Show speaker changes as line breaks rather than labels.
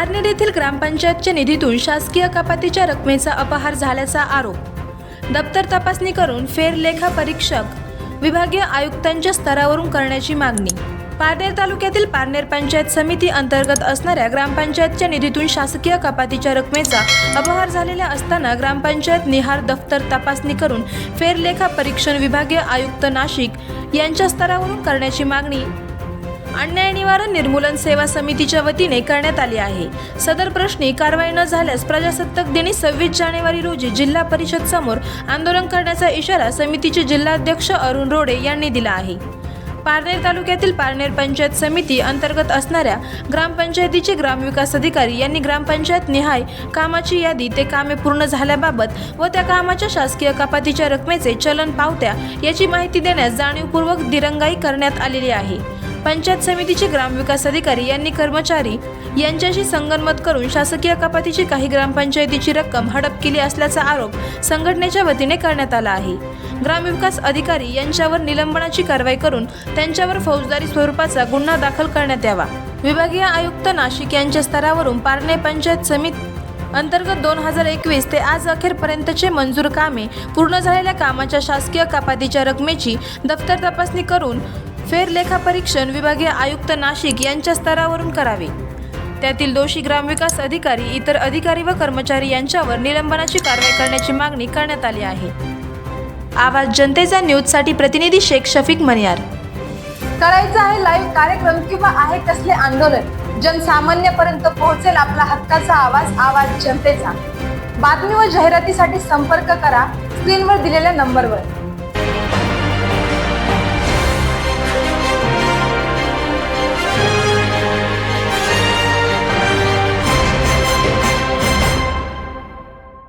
पारनेर येथील ग्रामपंचायतच्या निधीतून शासकीय कपातीच्या रकमेचा अपहार झाल्याचा आरोप. दप्तर तपासणी करून फेरलेखा परीक्षक विभागीय आयुक्तांच्या स्तरावरून करण्याची मागणी. पारनेर तालुक्यातील पारनेर पंचायत समिती अंतर्गत असणाऱ्या ग्रामपंचायतच्या निधीतून शासकीय कपातीच्या रकमेचा अपहार झालेला असताना ग्रामपंचायत निहार दफ्तर तपासणी करून फेरलेखा परीक्षण विभागीय आयुक्त नाशिक यांच्या स्तरावरून करण्याची मागणी अन्याय निवारण निर्मूलन सेवा समितीच्या वतीने करण्यात आली आहे. सदर प्रश्नी कारवाई न झाल्यास प्रजासत्ताक दिनी सव्वीस जानेवारी रोजी जिल्हा परिषद समोर आंदोलन करण्याचा इशारा समितीचे जिल्हाध्यक्ष अरुण रोडे यांनी दिला आहे. पारनेर तालुक्यातील पारनेर पंचायत समिती अंतर्गत असणाऱ्या ग्रामपंचायतीचे ग्रामविकास अधिकारी यांनी ग्रामपंचायत निहाय कामाची यादी ते कामे पूर्ण झाल्याबाबत व त्या कामाच्या शासकीय कपातीच्या रकमेचे चलन पावत्या याची माहिती देण्यास जाणीवपूर्वक दिरंगाई करण्यात आलेली आहे. पंचायत समितीचे ग्रामविकास अधिकारी यांनी कर्मचारी यांच्याशी संगनमत करून शासकीय कपातीची काही ग्रामपंचायतीची रक्कम हडप केली असल्याचा आरोप संघटनेच्या वतीने करण्यात आला आहे. ग्रामविकास अधिकारी यांच्यावर निलंबनाची कारवाई करून त्यांच्यावर फौजदारी स्वरूपाचा गुन्हा दाखल करण्यात यावा. विभागीय आयुक्त नाशिक यांच्या स्तरावरून पारणे पंचायत समिती अंतर्गत दोन हजार एकवीस ते आज अखेरपर्यंतचे मंजूर कामे पूर्ण झालेल्या कामाच्या शासकीय कपातीच्या रकमेची दफ्तर तपासणी करून फेरलेखा परीक्षण विभागीय आयुक्त नाशिक यांच्या स्तरावरून करावे. त्यातील दोषी ग्रामविकास अधिकारी इतर अधिकारी व कर्मचारी यांच्यावर निलंबनाची कारवाई करण्याची मागणी करण्यात आली आहे. आवाज जनतेचा न्यूजसाठी प्रतिनिधी शेख शफीक मनियार.
करायचं आहे लाईव्ह कार्यक्रम किंवा आहे कसले आंदोलन? जनसामान्यपर्यंत पोहोचेल आपला हक्काचा आवाज आवाज जनतेचा. बातमी व जाहिरातीसाठी संपर्क करा स्क्रीनवर दिलेल्या नंबरवर.